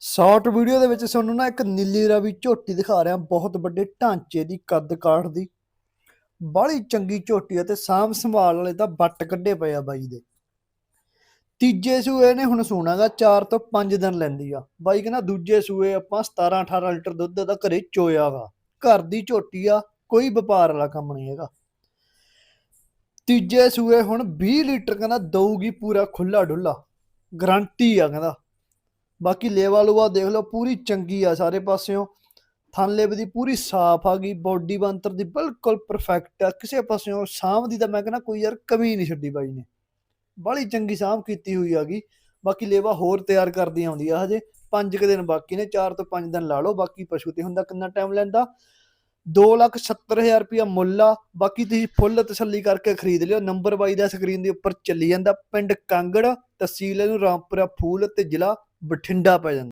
Short video ਦੇ ਵਿੱਚ ਤੁਹਾਨੂੰ ਨਾ ਇੱਕ ਨੀਲੀ ਰਾਵੀ ਝੋਟੀ ਦਿਖਾ ਰਿਹਾ, ਬਹੁਤ ਵੱਡੇ ਢਾਂਚੇ ਦੀ ਕੱਦ ਕਾਠ ਦੀ। ਬਾਹਲੀ ਚੰਗੀ ਝੋਟੀ ਆ ਤੇ ਸਾਂਭ ਸੰਭਾਲ ਵਾਲੇ ਤਾਂ ਬੱਟ ਕੱਢੇ ਪਏ ਆ ਬਾਈ ਦੇ। ਤੀਜੇ ਸੂਏ ਨੇ ਹੁਣ ਸੂਣਾਗਾ 4 ਤੋਂ 5 ਦਿਨ ਲੈਂਦੀ ਆ। ਬਾਈ ਕਹਿੰਦਾ ਦੂਜੇ ਸੂਏ ਆਪਾਂ 17 18 ਲੀਟਰ ਦੁੱਧ ਦਾ ਘਰੇ ਚੋਇਆ ਵਾ। ਘਰ ਦੀ ਝੋਟੀ ਆ, ਕੋਈ ਵਪਾਰ ਵਾਲਾ ਕੰਮ ਨਹੀਂ ਹੈਗਾ। ਤੀਜੇ ਸੂਏ ਹੁਣ 20 ਲੀਟਰ ਕਹਿੰਦਾ ਦਊਗੀ ਪੂਰਾ ਖੁੱਲਾ ਡੁੱਲਾ। ਗਰੰਟੀ ਆ ਕਹਿੰਦਾ। ਬਾਕੀ ਲੇਵਾ ਲੂਵਾ ਦੇਖ ਲਓ, ਪੂਰੀ ਚੰਗੀ ਆ ਸਾਰੇ ਪਾਸਿਓਂ। ਥਣ ਲੇਬ ਦੀ ਪੂਰੀ ਸਾਫ਼ ਆ ਗਈ ਬੋਡੀ ਬੰਤਰ ਦੀ ਬਿਲਕੁਲ ਪਰਫੈਕਟ ਆ। ਕਿਸੇ ਪਾਸਿਓਂ ਸਾਂਭ ਦੀ ਤਾਂ ਮੈਂ ਕਹਿੰਦਾ ਕੋਈ ਯਾਰ ਕਮੀ ਨਹੀਂ ਛੱਡੀ ਬਾਈ ਨੇ। ਬੜੀ ਚੰਗੀ ਸਾਂਭ ਕੀਤੀ ਹੋਈ ਆ ਗਈ। ਬਾਕੀ ਲੇਵਾ ਹੋਰ ਤਿਆਰ ਕਰਦੀ ਆਉਂਦੀ ਆ ਹਜੇ। 5 ਕੁ ਦਿਨ ਬਾਕੀ ਨੇ 4 ਤੋਂ 5 ਦਿਨ ਲਾ ਲਓ। ਬਾਕੀ ਪਸ਼ੂ ਤੇ ਹੁੰਦਾ ਕਿੰਨਾ ਟਾਈਮ ਲੈਂਦਾ? 270000 ਰੁਪਇਆ ਮੁੱਲ ਆ। ਬਾਕੀ ਤੁਸੀਂ ਫੁੱਲ ਤਸੱਲੀ ਕਰਕੇ ਖਰੀਦ ਲਿਓ। ਨੰਬਰ ਬਾਈ ਦਾ ਸਕਰੀਨ ਦੇ ਉੱਪਰ ਚੱਲੀ ਜਾਂਦਾ ਪਿੰਡ ਕਾਂਗੜ। ਤਹਿਸੀਲ ਨੂੰ ਰਾਮਪੁਰਾ ਫੂਲ ਅਤੇ ਜ਼ਿਲ੍ਹਾ ਬਠਿੰਡਾ ਪੈ ਜਾਂਦਾ।